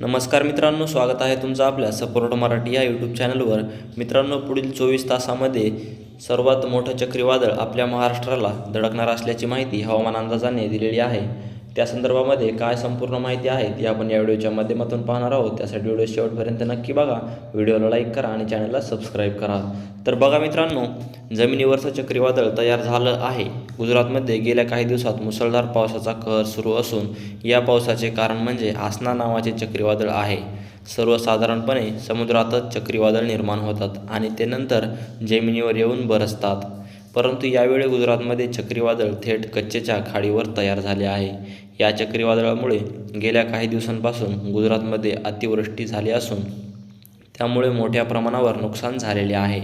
नमस्कार मित्रांनो स्वागत आहे तुमचं आपल्या सपोर्ट मराठी या यूट्यूब चॅनलवर मित्रांनो पुढील चोवीस तासामध्ये सर्वात मोठं चक्रीवादळ आपल्या महाराष्ट्राला धडकणार असल्याची माहिती हवामान अंदाजाने दिलेली आहे. त्या संदर्भामध्ये काय संपूर्ण माहिती आहे ती आपण या व्हिडिओच्या माध्यमातून पाहणार आहोत. त्यासाठी व्हिडिओ शेवटपर्यंत नक्की बघा. व्हिडिओला लाईक करा आणि चॅनलला सबस्क्राईब करा. तर बघा मित्रांनो जमिनीवरचं चक्रीवादळ तयार झालं आहे. गुजरातमध्ये गेल्या काही दिवसात मुसळधार पावसाचा कहर सुरू असून या पावसाचे कारण म्हणजे आसना नावाचे चक्रीवादळ आहे. सर्वसाधारणपणे समुद्रातच चक्रीवादळ निर्माण होतात आणि ते नंतर जमिनीवर येऊन बरसतात. परंतु यावेळी गुजरातमध्ये चक्रीवादळ थेट कच्चेच्या खाडीवर तयार झाले आहे. या चक्रीवादळामुळे गेल्या काही दिवसांपासून गुजरातमध्ये अतिवृष्टी झाली असून त्यामुळे मोठ्या प्रमाणावर नुकसान झालेले आहे.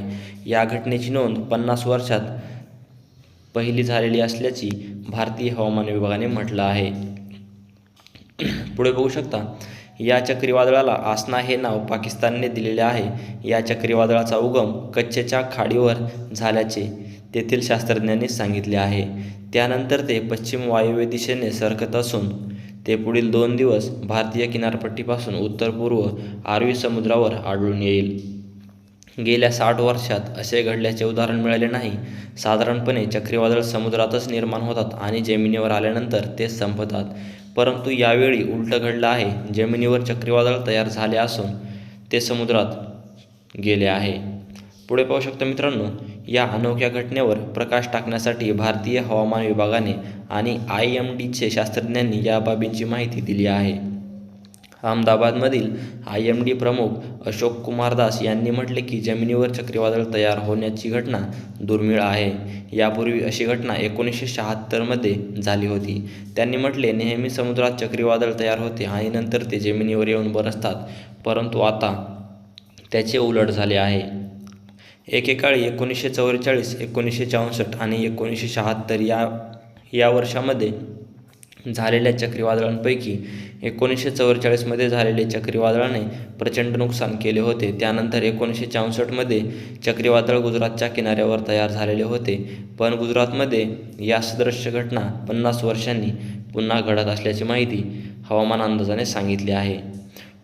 या घटनेची नोंद पन्नास वर्षात पहिली झालेली असल्याची भारतीय हवामान विभागाने म्हटलं आहे. पुढे बघू शकता या चक्रीवादळाला आसना हे नाव पाकिस्तानने दिलेले आहे. या चक्रीवादळाचा उगम कच्चेच्या खाडीवर झाल्याचे तेथील शास्त्रज्ञांनी सांगितले आहे. त्यानंतर ते पश्चिम वायव्य दिशेने सरकत असून ते पुढील दोन दिवस भारतीय किनारपट्टीपासून उत्तर पूर्व आरवी समुद्रावर आढळून येईल. गेल्या साठ वर्षात असे घडल्याचे उदाहरण मिळाले नाही. साधारणपणे चक्रीवादळ समुद्रातच निर्माण होतात आणि जमिनीवर आल्यानंतर ते संपतात. परंतु यावेळी उलटं घडलं आहे जमिनीवर चक्रीवादळ तयार झाले असून ते समुद्रात गेले आहे. पुढे पाहू शकता मित्रांनो या अनोख्या घटनेवर प्रकाश टाकण्यासाठी भारतीय हवामान विभागाने आणि आय एम डीचे शास्त्रज्ञांनी या बाबींची माहिती दिली आहे. अहमदाबादमधील आय एम डी प्रमुख अशोक कुमार दास यांनी म्हटले की जमिनीवर चक्रीवादळ तयार होण्याची घटना दुर्मिळ आहे. यापूर्वी अशी घटना एकोणीसशे शहात्तरमध्ये झाली होती. त्यांनी म्हटले नेहमी समुद्रात चक्रीवादळ तयार होते आणि नंतर ते जमिनीवर येऊन बरसतात परंतु आता त्याचे उलट झाले आहे. एकेकाळी एकोणीसशे चव्वेचाळीस एकोणीसशे चौसष्ट आणि एकोणीसशे शहात्तर या या वर्षामध्ये झालेल्या चक्रीवादळांपैकी एकोणीसशे चव्वेचाळीसमध्ये झालेले चक्रीवादळाने प्रचंड नुकसान केले होते. त्यानंतर एकोणीसशे चौसष्टमध्ये चक्रीवादळ गुजरातच्या किनाऱ्यावर तयार झालेले होते. पण गुजरातमध्ये या सदृश्य घटना पन्नास वर्षांनी पुन्हा घडत असल्याची माहिती हवामान अंदाजाने सांगितली आहे.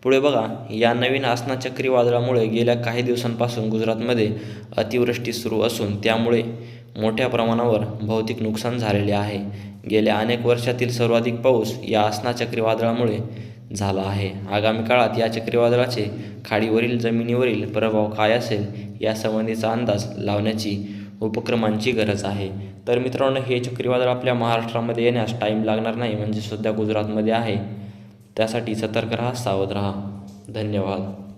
पुढे बघा या नवीन आसना चक्रीवादळामुळे गेल्या काही दिवसांपासून गुजरातमध्ये अतिवृष्टी सुरू असून त्यामुळे मोठ्या प्रमाणावर भौतिक नुकसान झालेले आहे. गेल्या अनेक वर्षातील सर्वाधिक पाऊस या आसना चक्रीवादळामुळे झाला आहे. आगामी काळात या चक्रीवादळाचे खाडीवरील जमिनीवरील प्रभाव काय असेल यासंबंधीचा अंदाज लावण्याची उपक्रमांची गरज आहे. तर मित्रांनो हे चक्रीवादळ आपल्या महाराष्ट्रामध्ये येण्यास टाईम लागणार नाही म्हणजे सध्या गुजरातमध्ये आहे. त्यासाठी सतर्क राहा सावध राहा. धन्यवाद.